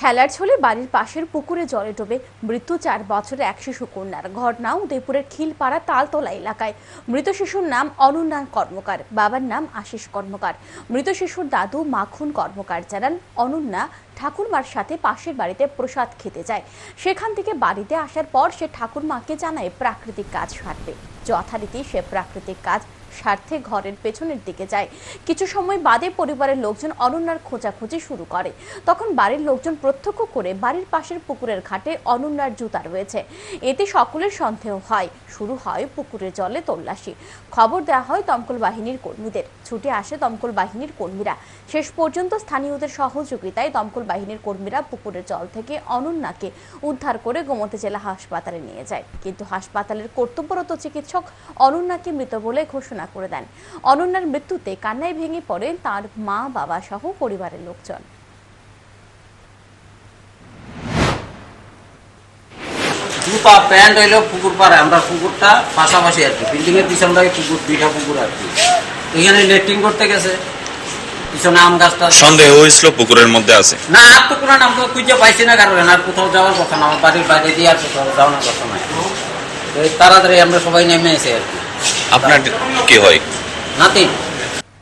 খেলার ছলে বাড়ির পাশের পুকুরে জলে ডুবে মৃত্যু চার বছরের এক শিশু কন্যার ঘটনা উদয়পুরের খিলপাড়া তালতলা এলাকায়। মৃত শিশুর নাম অনন্যা কর্মকার, বাবার নাম আশিস কর্মকার। মৃত শিশুর দাদু মাখন কর্মকার জানান, অনন্যা ঠাকুরমার সাথে পাশের বাড়িতে প্রসাদ খেতে যায়। সেখান থেকে বাড়িতে আসার পর সে ঠাকুরমাকে জানায় প্রাকৃতিক কাজ সারবে। যথারীতি সে প্রাকৃতিক কাজ স্বার্থে ঘরের পেছনের দিকে যায়। কিছু সময় বাদে পরিবারের লোকজন অনন্যার খোঁজাখুঁজি শুরু করে। তখন বাড়ির লোকজন প্রত্যক্ষ করে বাড়ির পাশের পুকুরের ঘাটে অনন্যার জুতা রয়েছে। এতে সকলের সন্দেহ হয়। শুরু হয় পুকুরের জলে তল্লাশি। খবর দেওয়া হয় দমকল বাহিনীর কর্মীদের। ছুটে আসে দমকল বাহিনীর কর্মীরা। শেষ পর্যন্ত স্থানীয়দের সহযোগিতায় দমকল বাহিনীর কর্মীরা পুকুরের জল থেকে অনন্যাকে উদ্ধার করে গোমতী জেলা হাসপাতালে নিয়ে যায়। কিন্তু হাসপাতালের কর্তব্যরত চিকিৎসক অনন্যাকে মৃত বলে ঘোষণা করে দেন। অনন্যার মৃত্যুতে কান্নায় ভেঙে পড়েন তার মা বাবা সহ পরিবারের লোকজন। প্যান্ট হইল পুকুর পাড়ে আমরা পুকুরটা পাশাপাশি আর কি। বিল্ডিং এর পিছনটাই পুকুর দুইটা পুকুর আর কি। এখানে লেট্রিং করতে গেছে। পিছনে আম গাছটা সন্দেহ হয়েছিল পুকুরের মধ্যে আছে। না আর তো কোনো নাম তো খুঁজে পাইছি না কারণ আর কোথাও যাওয়ার কথা না আমার বাড়ির বাইরে দিয়ে আর কোথাও যাওয়ার কথা নাই। তাড়াতাড়ি আমরা সবাই নেমে এসে আর কি। আপনার কি হয়? নাতিন।